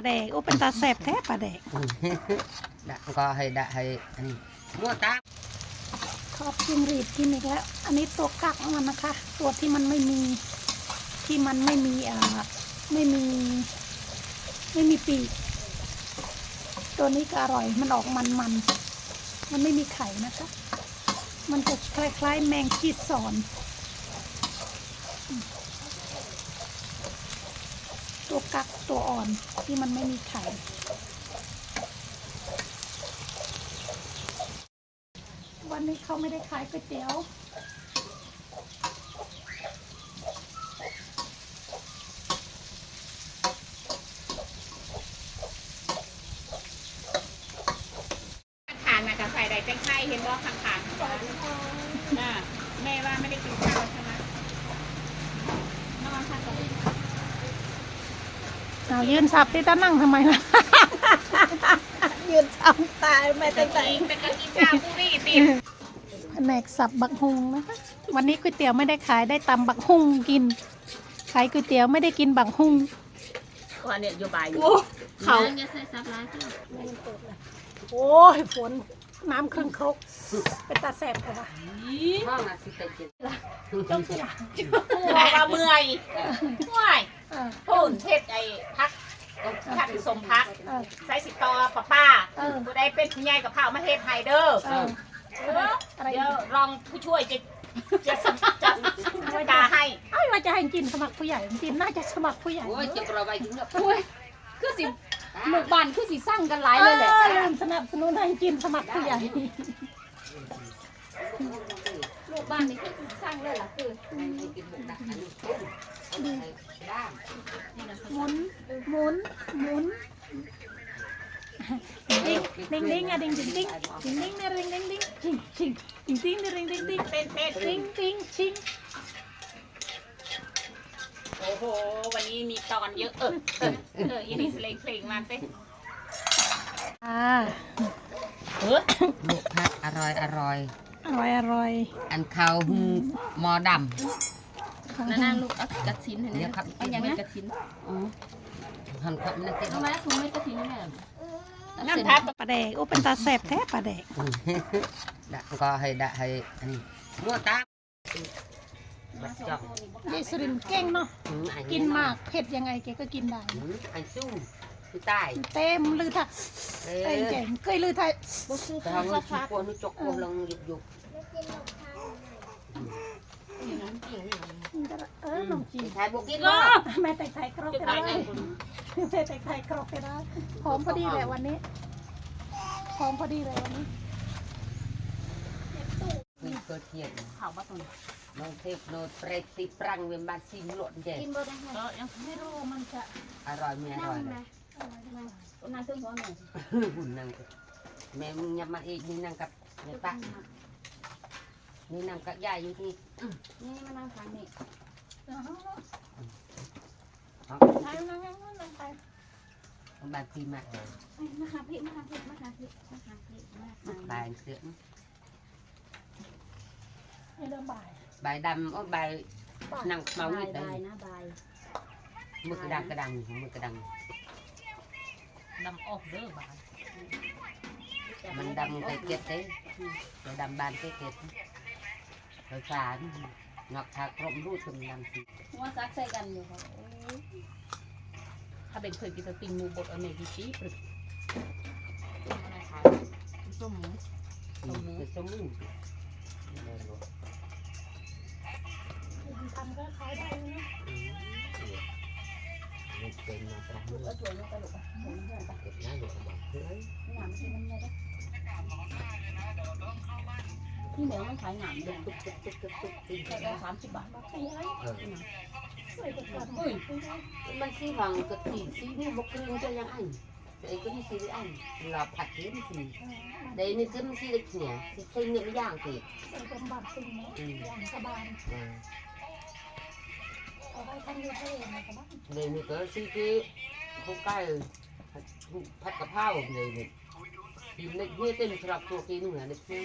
ลาแดกโอ้เป็นตาแสบแท้ปลาแดก đã có hay đã hay anh mua ta ชอบกินรีดกินอีกแล้ว อันนี้ตัวกักมันนะคะ ตัวที่มันไม่มีที่มันไม่มีอ่าไม่มี ไม่มีปีก ตัวนี้ก็อร่อยมันออกมันมันๆมันไม่มีไข่นะคะ มันจะคล้ายๆ แมงชีสอนตัวกัก ตัวอ่อนที่มันไม่มีไข่วันนี้เขาไม่ได้ขายก๋วยเตี๋ยวทานมากับใส่ใดเป็นไข้เห็นบ่ข้างขาน่ะแม่ว่าไม่ได้กินข้าวใช่ไหมนอนค่ะตรงนี้ เอายืนสับที่ตานั่งทำไมล่ะ ยืนสับตายแม่แต่ตั้งตัใจวเองเป็นการกินข้าวผู้นี่ติดแผนกสับบักฮุงนะคะวันนี้ก๋วยเตี๋ยวไม่ได้ขายได้ตำบักฮุงกิน ขายก๋วยเตี๋ยวไม่ได้กินบักฮุงว่าเนี่ยอยู่บ่ายเขาจะใส่ซับร้ายค่ะโอ้ยฝนน้ำครึ่งครกเป็นตาแสบแต่ว่า ngon là xịt tay chị จ้องสิล่ะบอกว่าเมื่อยเมื่อยเออ พูนเทศไอ้พักพักสมพักเออใส่สิตอป้าป้าเออผู้ใดเป็นผู้ใหญ่กับข้าวมาเทศไฮเดอร์เออเอออะไรอีกเดี๋ยวรองผู้ช่วยจะจะจะจะกาให้เอ้ยว่าจะให้กินสมัครผู้ใหญ่จริงๆน่าจะสมัครผู้ใหญ่ ôi chị pro bay chúng được คือสิหมู่บ้านคือสิสร้างกันหลายเอเลยแหละอลืมสนับสนุนให้กินสมัครผู้ใหญ่หมู่บ้านนี่คือสิสร้างเลยล่ะคือ anh hay cái bụng đã anh đi đam หมุน หมุ นหมุนดิงดิงดิงอะดิงดิงดิงดิงดิงเนี่ยดิงดิงดิงชิงชิงดิงดิงเนี่ยดิงดิงดิงเต้นเต้นดิงดิงชิงโอ้โห วันนี้มีตอนเยอะเออเออเอออินิสเลงเพลงมาเต้นอ่าเออ luộc hạt à rồi à rồi อร่อยอร่อย ăn khao mò đầm นั่นนั่งลูกเอากระชิ้นเห็นไหมเดี๋ยวครับเอาอย่างนั้นกระชิ้น hòn khập nó เอา cái ไว้ถุงไม่กระชิ้นแม่น้ำทับปลาแดกโอ้เป็นตาแสบแท้ปลาแดก đã có hay đã hay anh mua ta bắt chọn ยายสุรินทร์เก่งเนาะ Ừ, anh กิน ấy มาก nó- เผ็ดยังไงแกก็กินได้ Ừ, anh su cái tài เต็มลือท่าเอ้ย Ê, เจ๋งเคยลือท่า tao nó chụp qua nó chọc qua lông dục dục เออน้องจี thái bộ kia ก็ đó แม่แต่งไทยครบจะไปขายได้ไงแม่แต่งไทยครบไปได้หอมพอดีเลยวันนี้หอมพอดีเลยวันนี้ nguy cơ thiệt เขาว่าตรง nó thêm nó prep thì prang với bà xin lộn vậy กินบ่ได้ไหมเออยังไม่รู้มันจะ à rồi mẹ นั่ง rồi ไหม này นั่งตึ้งหัวหน่อย bùn năng mẹ nhắm mặt ý đi năng cặp mẹ ta đi năng cặp dài như thế นี่มานั่งฟังนี่ Đó, ใช่นั่งนั่งนั่งไป bà phi mặt มาหาพี่มาหาพี่มาหาพี่มาหาพี่มาหา bà anh sướng ให้เริ่มบ่าย bài đầm ó bài năng บา mau ย như บาย đây นะบาย mực cái đằng cái đằng mực cái đằng ดำออกเด้อบ้าน mình đâm cái kết đấy rồi đâm bàn cái kết rồi phá ngọc thạc rộng rút từng làm gì หัวซักใส่กันอยู่ครับถ้าเป็นเคยกินสติงมูบดเอาเมกิชีปรึกส้มหมู cái sống mù ทำก็ขายได้นะ mình tên nó ra ลูกเอาถั่วลงไปลูกอะหมูเพื่อนไป cái nó rồi mà cưới หนามกินน้ำเลย ที่เหนีวมันขายหนามเลยตุ๊กตุ๊กตุกตุกตุกตุกสามสิบบาทมาขายอะไรสวยจังเลยอุ้ยมันสีหวังกะทิสีนี่มกครึ่งจะยังอันแต่ไอ้ก็ไม่สีอันหลอผัดนี้ไม่สีแต่นี่ก็ม่สีเล็กเนี่ยสีเคยเนื้อย่างติส่กระบาดตึงเนาะย่างกระบาดไว้ใยเลยนี่ก็สีที่เขาใกล้ผัดกะเพราเลยนี่ยิ่งเล็กเนี่เต็มสำหรับตัวกินหนึ่งนเล็กเนี่ย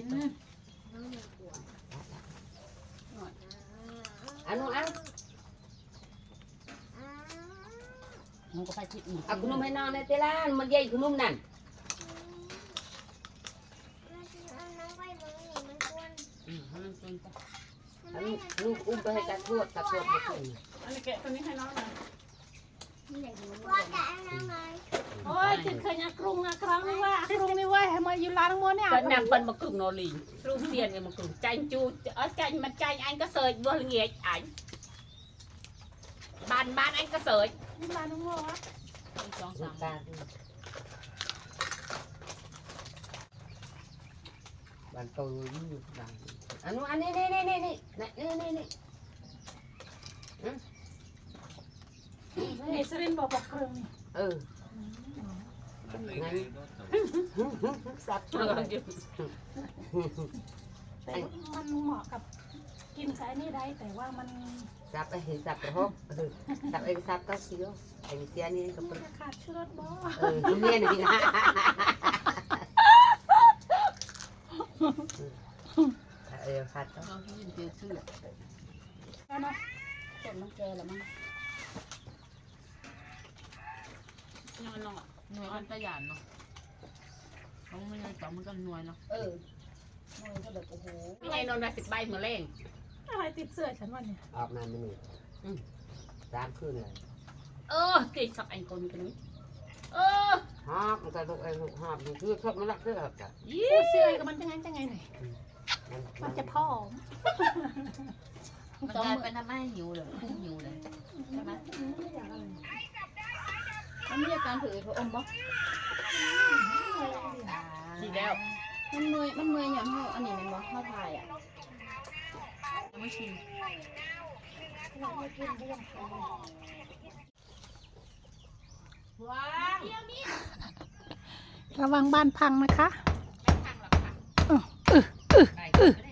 ไอ้ตัวอันนู้นอันมันก็ไปที่อื่นเอาขนมให้น้องในเตลานมันใหญ่ขนมนั่นอืมให้มันเป็นไปอันนี้ลูกอุ้มไปให้ตาทวดตาทวดมากินอันนี้แกะตัวนี้ให้น้องหน่อยโอ้ยกินเคยนะกรุงนะครั้งนี่ว่ากรุงนี่ว่าให้มาอยู่ร้านมัวเนี่ยก็นำเป็นมากรุง យមើលយូឡាមួយនេះគាត់ញ៉ាំប៉ុនមកគ្រុំណូលីគ្រុំទៀនមកគ្រុំចាញ់ជូអត់ចាញ់មិនចាញ់អញក៏សើចវោះល្ងាចអញបានបានអញក៏សើចបានងោចង់តាមបានបានទៅនេះបានអានោះអានេះនេះនេះនេះនេះនេះនេះនេះស្រិនបបគ្រឿងនេះអឺ สับเออเดี๋ยวแต่มันเหมาะกับกินสายนี่ได้แต่ว่ามัน สับไอ้สับกระหอบสับไอ้สับก็เสียวไอ้เสียนี่ก็เป็นขาดชื้อบ่เออเรียนี่นะเออขาดต้องยินเจอชื่อแล้วนะต้นมันแกแล้วมั้งนอนนอน หน่วยมันประหยัดเนาะเขาไม่ได้ต่อมันก็หน่วยเนาะเออมันก็แบบโอ้โหยังไงนอนมาสิบใบเหมือนเล่งอะไรติดเสื้อฉันวะเนี่ยออกมาไม่มีสามคืนเลยเออกินสักอันคนกันนี้เออหอบมันก็ลูกไอ้ลูกหอบมันคือชอบมันรักเสื้อจ้ะยี่พูดเสื้อกับมันจะไงจะไงหน่อยมันมันจะผอมมันกลายเป็นทำให้หิวเลยพุ่งหิวเลยใช่ไหมไม่อยากอะไรมันมีอาการถือพระอมบ่ดีแล้ว มันเมื่อยมันเมื่อยอย่างเฮาอันนี้แมันบ่เฮาทายอะไม่ชินว้าวระวังบ้านพังนะคะไม่ทางหรอกค่ะ